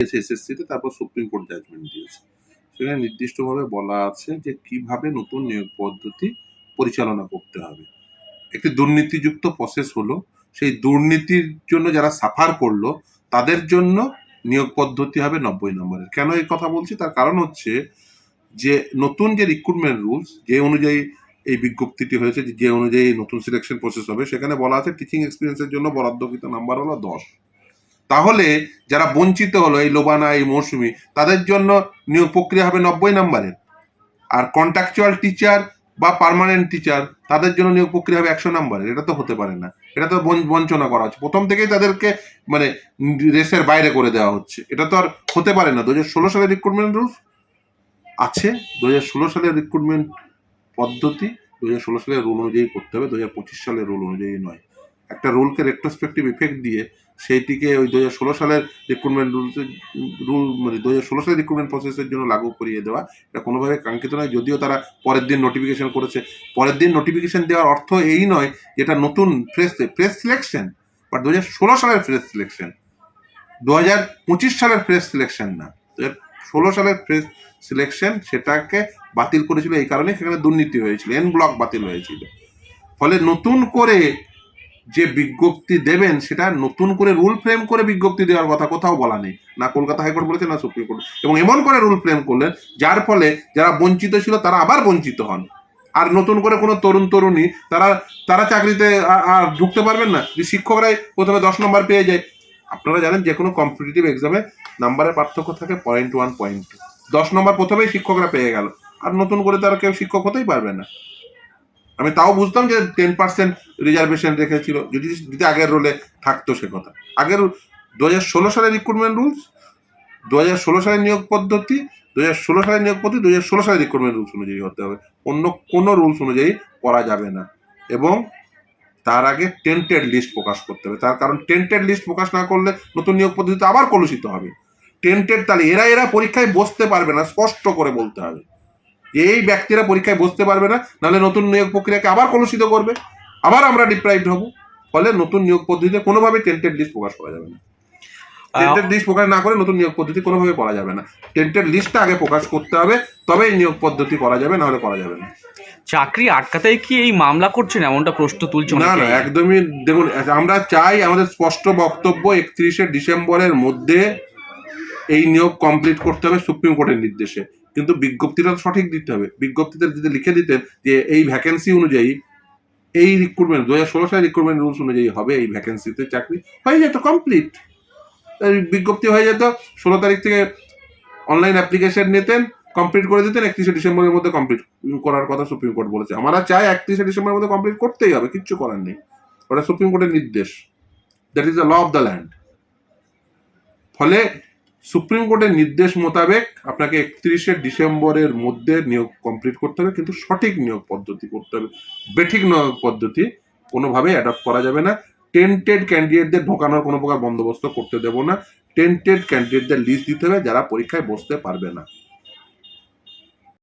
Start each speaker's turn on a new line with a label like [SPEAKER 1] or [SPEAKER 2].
[SPEAKER 1] দিয়েছে এসএসসিতে, তারপর সুপ্রিম কোর্ট জাজমেন্ট দিয়েছে। সেখানে নির্দিষ্টভাবে বলা আছে যে কীভাবে নতুন নিয়োগ পদ্ধতি পরিচালনা করতে হবে। একটি দুর্নীতিযুক্ত প্রসেস হলো, সেই দুর্নীতির জন্য যারা সাফার করল, তাদের জন্য নিয়োগ পদ্ধতি হবে নব্বই নম্বরের। কেন এই কথা বলছি? তার কারণ হচ্ছে যে নতুন যে রিক্রুটমেন্ট রুলস যে অনুযায়ী এই বিজ্ঞপ্তিটি হয়েছে, যে অনুযায়ী নতুন সিলেকশন প্রসেস হবে, সেখানে বলা আছে টিচিং এক্সপিরিয়েন্সের জন্য বরাদ্দকৃত নাম্বার হলো দশ। তাহলে যারা বঞ্চিত হলো এই লোবানা, এই মৌসুমি, তাদের জন্য নিয়োগ প্রক্রিয়া হবে নব্বই নাম্বারের। আর কন্ট্রাকচুয়াল টিচার বা পার্মানেন্ট টিচার তাদের জন্য নিয়োগ প্রক্রিয়া হবে একশো নাম্বারের। এটা তো হতে পারে না। এটা তো বঞ্চ- বঞ্চনা করা হচ্ছে। প্রথম থেকেই তাদেরকে মানে রেসের বাইরে করে দেওয়া হচ্ছে। এটা তো আর হতে পারে না। দু হাজার ষোলো সালের রিক্রুটমেন্ট রুলস আছে। দু হাজার ষোলো সালের রিক্রুটমেন্ট পদ্ধতি দু হাজার ষোলো সালের রুল অনুযায়ী করতে হবে। দু হাজার পঁচিশ সালের রুল অনুযায়ী নয়। একটা রুলকে রেট্রোস্পেক্টিভ ইফেক্ট দিয়ে সেইটিকে ওই দু হাজার ষোলো সালের রিক্রুটমেন্ট রুলস রুল মানে দু হাজার ষোলো সালের রিক্রুটমেন্ট প্রসেসের জন্য লাগু করিয়ে দেওয়া। এটা কোনোভাবে কাঙ্ক্ষিত নয়, যদিও তারা পরের দিন নোটিফিকেশন করেছে। পরের দিন নোটিফিকেশন দেওয়ার অর্থ এই নয় যেটা নতুন ফ্রেশ ফ্রেশ সিলেকশন বাট দু হাজার ষোলো সালের ফ্রেশ সিলেকশন দু হাজার পঁচিশ সালের ফ্রেশ সিলেকশন না। দু হাজার ষোলো সালের ফ্রেশ সিলেকশন সেটাকে বাতিল করেছিল এই কারণে সেখানে দুর্নীতি হয়েছিল এন ব্লক বাতিল হয়েছিল। ফলে নতুন করে যে বিজ্ঞপ্তি দেবেন সেটা নতুন করে রুল ফ্রেম করে বিজ্ঞপ্তি দেওয়ার কথা, কোথাও বলা নেই। না কলকাতা হাইকোর্ট বলেছে, না সুপ্রিম কোর্ট। এবং এমন করে রুল ফ্রেম করলেন, যার ফলে যারা বঞ্চিত ছিল তারা আবার বঞ্চিত হন। আর নতুন করে কোনো তরুণ তরুণী, তারা তারা চাকরিতে আর ঢুকতে পারবেন না। যে শিক্ষকরাই প্রথমে দশ নম্বর পেয়ে যায়। আপনারা জানেন যে কোনো কম্পিটিটিভ এক্সামে নাম্বারের পার্থক্য থাকে পয়েন্ট ওয়ান পয়েন্ট টু দশ নম্বর প্রথমেই শিক্ষকরা পেয়ে গেল। আর নতুন করে তারা কেউ শিক্ষক হতেই পারবে না। আমি তাও বুঝতাম যে টেন পার্সেন্ট রিজার্ভেশন রেখেছিল, যদি যদি আগের রোলে থাকতো সে কথা। আগের দু হাজার ষোলো সালের রিক্রুটমেন্ট রুলস দু হাজার ষোলো সালের নিয়োগ পদ্ধতি দু হাজার ষোলো সালের নিয়োগ পদ্ধতি দু হাজার ষোলো সালের রিক্রুটমেন্ট রুলস অনুযায়ী হতে হবে। অন্য কোনো রুলস অনুযায়ী করা যাবে না। এবং তার আগে টেন্টেড লিস্ট প্রকাশ করতে হবে। তার কারণ টেন্টেড লিস্ট প্রকাশ না করলে নতুন নিয়োগ পদ্ধতিতে আবার কলুষিত হবে। টেন্টেড তাহলে এরা এরা পরীক্ষায় বসতে পারবে না, স্পষ্ট করে বলতে হবে। এই ব্যক্তিরা পরীক্ষায় বসতে পারবে না নাহলে নতুন নিয়োগ প্রক্রিয়াকে আবার কলুষিত করবে। আবার আমরা ডিপ্রাইভড হব। ফলে নতুন নিয়োগ পদ্ধতিতে কোনোভাবে টেন্টেড লিস্ট প্রকাশ করা যাবে না। টেন্টেড লিস্ট প্রকাশ না করে নতুন নিয়োগ পদ্ধতি কোনোভাবে করা যাবে না। টেন্টেড লিস্টটা আগে প্রকাশ করতে হবে তবেই নিয়োগ পদ্ধতি করা যাবে না হলে করা যাবে না।
[SPEAKER 2] চাকরি আটকাতেই কি এই মামলা করছেন? এমনটা প্রশ্ন তুলছে
[SPEAKER 1] না না একদমই দেখুন আমরা চাই আমাদের স্পষ্ট বক্তব্য একত্রিশে ডিসেম্বরের মধ্যে এই নিয়োগ কমপ্লিট করতে হবে সুপ্রিম কোর্টের নির্দেশে। কিন্তু বিজ্ঞপ্তিটা সঠিক দিতে হবে। বিজ্ঞপ্তিতে যদি লিখে দিতেন যে এই ভ্যাকেন্সি অনুযায়ী, এই রিক্রুটমেন্ট দু হাজার ষোলো সালের রিক্রুটমেন্ট রুলস অনুযায়ী হবে এই ভ্যাকেন্সিতে চাকরি। হয়ে যেত কমপ্লিট বিজ্ঞপ্তি হয়ে যেত, ষোলো তারিখ থেকে অনলাইন অ্যাপ্লিকেশন নিতেন কমপ্লিট করে দিতেন, একত্রিশে ডিসেম্বরের মধ্যে কমপ্লিট করার কথা সুপ্রিম কোর্ট বলেছে। আমরা চাই একত্রিশে ডিসেম্বরের মধ্যে কমপ্লিট করতেই হবে, কিচ্ছু করার নেই। ওটা সুপ্রিম কোর্টের নির্দেশ। That is the law of the land ফলে সুপ্রিম কোর্টের নির্দেশ মোতাবেক আপনাকে একত্রিশে ডিসেম্বরের মধ্যে নিয়োগ কমপ্লিট করতে হবে, কিন্তু সঠিক নিয়োগ পদ্ধতি করতে হবে। বেঠিক নিয়োগ পদ্ধতি কোনোভাবেই অ্যাডাপ্ট করা যাবে না। টেন্টেড ক্যান্ডিডেটদের ঢোকানোর কোনো প্রকার বন্দোবস্ত করতে দেব না। টেন্টেড ক্যান্ডিডেটদের লিস্ট দিতে হবে, যারা পরীক্ষায় বসতে পারবে না।